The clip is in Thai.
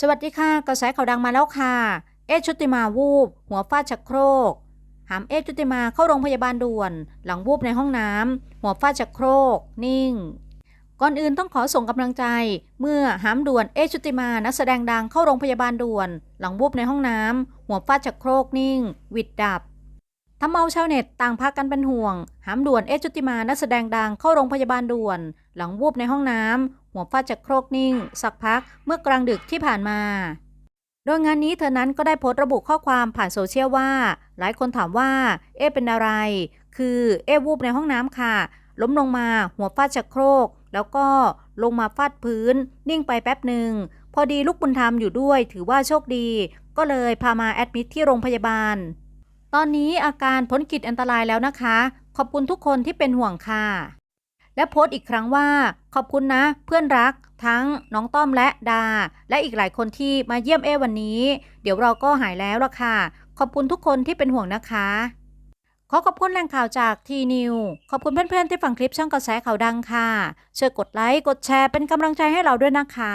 สวัสดีค่ะ กระแสข่าวดังมาแล้วค่ะ เอชุติมาวูบ หัวฟาดชักโครก หามเอชุติมาเข้าโรงพยาบาลด่วน หลังวูบในห้องน้ำหัวฟาดชักโครก นิ่ง ก่อนอื่นต้องขอส่งกำลังใจ เมื่อหามด่วนเอชุติมานักแสดงดังเข้าโรงพยาบาลด่วน หลังวูบในห้องน้ำหัวฟาดชักโครกนิ่ง วิดดับทำเอาชาวเน็ตต่างพากันเป็นห่วง หามด่วนเอชุติมานักแสดงดังเข้าโรงพยาบาลด่วน หลังวูบในห้องน้ำ หัวฟาดจากโครกนิ่ง สักพักเมื่อกลางดึกที่ผ่านมาโดยงานนี้เธอนั้นก็ได้โพสต์ระบุข้อความผ่านโซเชียลว่า หลายคนถามว่า เอ๊เป็นอะไร คือเอ๊วูบในห้องน้ำค่ะ ล้มลงมาหัวฟาดจากโครก แล้วก็ลงมาฟาดพื้น นิ่งไปแป๊บหนึ่ง พอดีลูกบุญธรรมอยู่ด้วย ถือว่าโชคดี ก็เลยพามาแอดมิทที่โรงพยาบาล ตอนนี้อาการพ้นขีดอันตรายแล้วนะคะ ขอบคุณทุกคนที่เป็นห่วงค่ะ และโพสต์อีกครั้งว่า ขอบคุณนะ เพื่อนรัก ทั้งน้องต้อมและดา และอีกหลายคนที่มาเยี่ยมเอวันนี้ เดี๋ยวเราก็หายแล้วละค่ะ ขอบคุณทุกคนที่เป็นห่วงนะคะ ขอขอบคุณแหล่งข่าวจากทีนิวขอบคุณเพื่อนๆที่ฟังคลิปช่องกระแสข่าวดังค่ะ ช่วยกดไลค์กดแชร์เป็นกำลังใจให้เราด้วยนะคะ